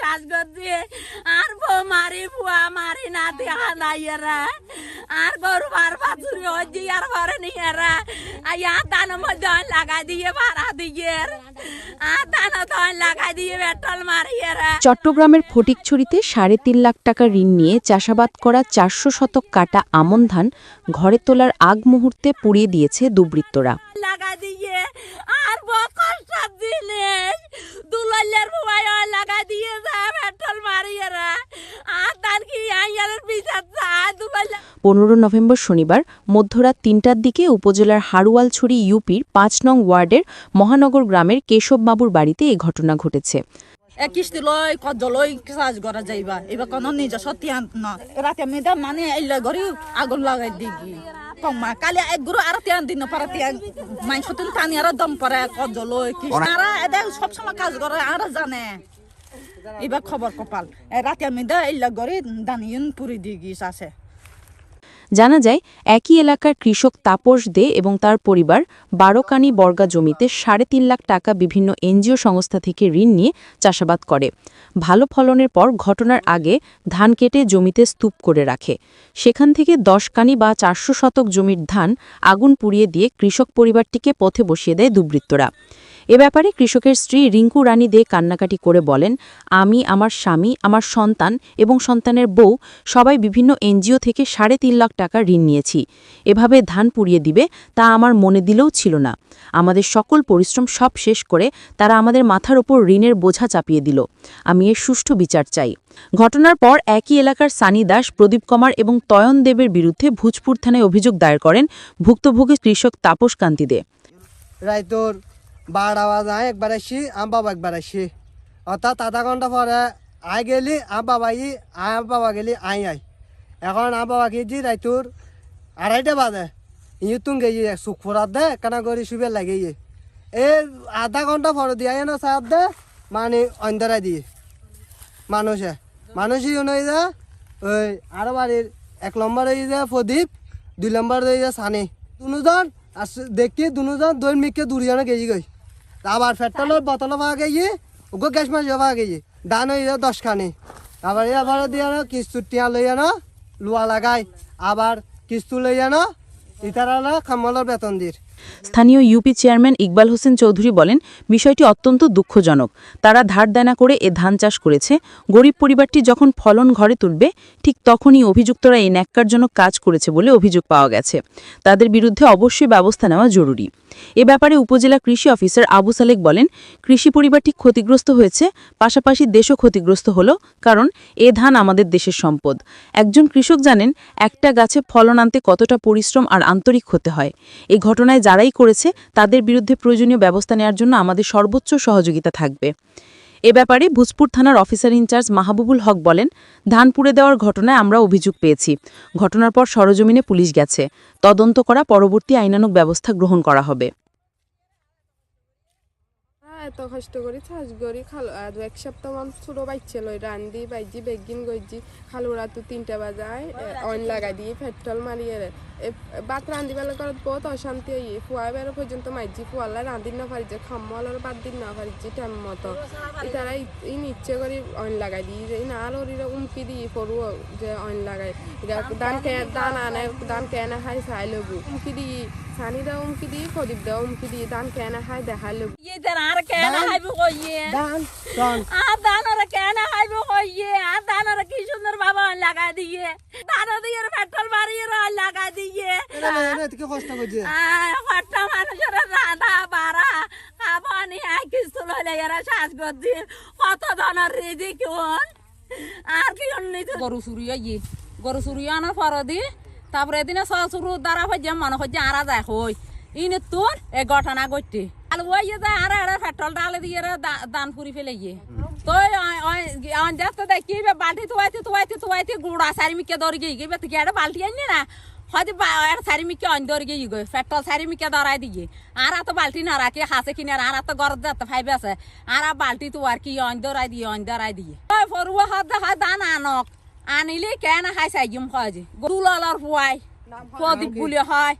শ্বাস করছি আর বউ মারি বুয়া মারি না দেখা নাই এরা আর গরু বার বাছুরি হচ্ছে আর ঘরে নিয়ে আর ইয়ার দানের মধ্যে লাগাই দিয়ে ভাড়া দিয়ে আর দানা তো লাগাই দিয়ে পেট্রোল মারি চট্টগ্রামের ফটিকছড়িতে সাড়ে তিন লাখ টাকা ঋণ নিয়ে চাষাবাদ করা চারশো শতক কাটা আমন ধান ঘরে তোলার আগ মুহূর্তে পুড়িয়ে দিয়েছে দুর্বৃত্তরা লাগা দিয়ে আর বউ কষ্ট জিনিস। দুলালের মোবাইল লাগাই লাগা দিয়ে যায় পেট্রোল মারি আর তার কি আইয়ার বিচার পনেরো নভেম্বর শনিবার, মধ্যরাত তিনটার দিকে উপজেলার হারুয়ালছড়ি ইউপির পাঁচ নং ওয়ার্ডের মহানগর গ্রামের কেশববাবুর বাড়িতে এ ঘটনা ঘটেছে। কিস্তি লই কত লই কাজ করা যাইবা। এবার কোন নিজে সত্যি ন। রাতে মেয়েদের মানে এলে ঘরে আগুন লাগাই দিগি কমা কালি এক গুরু আর তিয়ান দিন পারা তিয়ান মাই সতুন টানি আর দম পরে কত লই কি আর সবসময় কাজ করে আর জানে। এবার খবর কপাল। রাতে মেয়েদের এলে ঘরে দানিয়ন পুরি দিগি আছে। জানা যায়, একই এলাকার কৃষক তাপস দে এবং তার পরিবার বারোকানি বর্গা জমিতে সাড়ে তিন লাখ টাকা বিভিন্ন এনজিও সংস্থা থেকে ঋণ নিয়ে চাষাবাদ করে। ভালো ফলনের পর ঘটনার আগে ধান কেটে জমিতে স্তূপ করে রাখে। সেখান থেকে দশ কানি বা চারশো শতক জমির ধান আগুন পুড়িয়ে দিয়ে কৃষক পরিবারটিকে পথে বসিয়ে দেয় দুর্বৃত্তরা। এ ব্যাপারে কৃষকের স্ত্রী রিঙ্কু রানী দে কান্নাকাটি করে বলেন, আমি, আমার স্বামী, আমার সন্তান এবং সন্তানের বউ সবাই বিভিন্ন এনজিও থেকে সাড়ে তিন লাখ টাকা ঋণ নিয়েছি। এভাবে ধান পুড়িয়ে দিবে তা আমার মনে দিলেও ছিল না। আমাদের সকল পরিশ্রম সব শেষ করে তারা আমাদের মাথার ওপর ঋণের বোঝা চাপিয়ে দিল। আমি এর সুষ্ঠু বিচার চাই। ঘটনার পর একই এলাকার সানি দাস, প্রদীপ কুমার এবং তয়ন দেবের বিরুদ্ধে ভোজপুর থানায় অভিযোগ দায়ের করেন ভুক্তভোগী কৃষক তাপস কান্তি দে। বারোটা বাজায় একবার আসি আম বাবা একবার আসি অর্থাৎ আধা ঘণ্টা পরে আই গেলি, আম বাবা ই আম বাবা গেলি, আই আই। এখন আম বাবা গেছি রাইতোর আড়াইটা বাজে। ইয়ে তুম গেছি সুখ দে, কেনা করি শুবে লাগে ইয়ে এ আধা ঘণ্টা পরে দিয়ে না সার দে মানে অন্ধরাই দিয়ে। মানুষে মানুষই অনুযায়ী যা ওই আরও বাড়ির এক নম্বর হয়ে যায় প্রদীপ দুই নম্বর হয়ে যায় সানি দুজন আর দেখি দুজন দই মিকে দুজনে গেছি গই আবার পেট্রোলের বোতল পাওয়া গেছে ওগো গ্যাস মাছ পাওয়া গেছে। দান হয়ে যাও দশ খানি আবার এবার দিয়ে আনো কিস্তু টিয়া লই আনো লোয়া লাগাই। আবার কিস্তু লই আনো ইতারা খামলের বেতন দির। স্থানীয় ইউপি চেয়ারম্যান ইকবাল হোসেন চৌধুরী বলেন, বিষয়টি অত্যন্ত দুঃখজনক। তারা ধার দেনা করে এ ধান চাষ করেছে। গরিব পরিবারটি যখন ফলন ঘরে তুলবে, ঠিক তখনই অভিযুক্তরা এই ন্যাক্কারজনক কাজ করেছে বলে অভিযোগ পাওয়া গেছে। তাদের বিরুদ্ধে অবশ্যই ব্যবস্থা নেওয়া জরুরি। এ ব্যাপারে উপজেলা কৃষি অফিসার আবু সালেক বলেন, কৃষি পরিবারটি ক্ষতিগ্রস্ত হয়েছে, পাশাপাশি দেশও ক্ষতিগ্রস্ত হলো, কারণ এ ধান আমাদের দেশের সম্পদ। একজন কৃষক জানেন, একটা গাছে ফলন আনতে কতটা পরিশ্রম আর আন্তরিক হতে হয়। এই ঘটনায় যারাই করেছে, তাদের বিরুদ্ধে প্রয়োজনীয় ব্যবস্থা নেওয়ার জন্য আমাদের সর্বোচ্চ সহযোগিতা থাকবে। এ ব্যাপারে ভোজপুর থানার অফিসার ইনচার্জ মাহবুবুল হক বলেন ধান পুড়ে দেওয়ার ঘটনায় আমরা অভিযোগ পেয়েছি। ঘটনার পর সরজমিনে পুলিশ গেছে। তদন্ত করা পরবর্তী আইনানুক ব্যবস্থা গ্রহণ করা হবে। এত কষ্ট করি, চাষ করি, খালো, আর এক সপ্তাহ মান ছোট বাচ্চা লই, রান্ধি, বাইজি, বেগিন, গইজি, খালুরা তো তিনটা বাজায় অন লাগাই দিয়ে পেট্রোল মারিয়ে ভাত রান্ধি বেলা করে বহুত অশান্তি হই ফুয়া বেড়ে পর্যন্ত মাইজি ফুয়ালা রান্ধি না পারিছে খাম্মলার বাদ দিন না পারিছি টাইম মতো। তারা ই নিচ্ছে করে অন লাগাই দিই যে না আর ওরা উমকি দিই পড়ু যে অন লাগাই দান কে, দান আনে, দান কেনা খাই চাই লবু। উমকি দিই সানি দা উমকি দিই প্রদীপ দা উমকি দিই দান কেনা দেখাই লবু ইয়ে দেন আর কেন হাইব কইয়ে? দান দান। আর কেন হাইব কইয়ে? আর দানর কি সুন্দর বাবা লাগা দিয়ে? দান দিয়ে পেট্রোল মারিয়ে লাগা দিয়ে? এদিকে কষ্ট করছে? হট্টা মানুষের রাধা বাড়া। খাবানি কিছু লইলে এরা শ্বাস করছি কত ধনের রিজি আর কি অন্যিত? গরু চুরি ইয়ে গরু চুরি আনার পর দি তারপরে এদিনে সব চুরু দ্বারা হয়ে যে মনে হচ্ছে আরা যায় হই ইনে তোর এ ঘটনা ঘটতে আর ওই যে আর এরা পেট্রোল ডালে দিয়ে দান ফুরি ফেলে গিয়ে। তো যাতে দেখি বালতি তুয়াইতে তুয়াইতে তুয়াইতে গুড়া সারি মিকে দৌড় গিয়ে গিয়ে তুই একটা বালতি আনি না? হয়তো একটা সারি মিকে অন দৌড় গিয়ে গো পেট্রোল সারি মিকে দৌড়াই দিয়ে। আর তো বালতি না রাখি, হাসে কিনে, আর তো গরত যাতে ফাইবে আছে। আর বালতি তো আর কি অন দৌড়াই দিয়ে অন দৌড়াই দিয়ে। ফরুয়া হাত দান আনক আনিলে কেন হাই সাইজিম খাওয়া যে? দুলালার হুয়াই প্রদীপ বুলি হয়।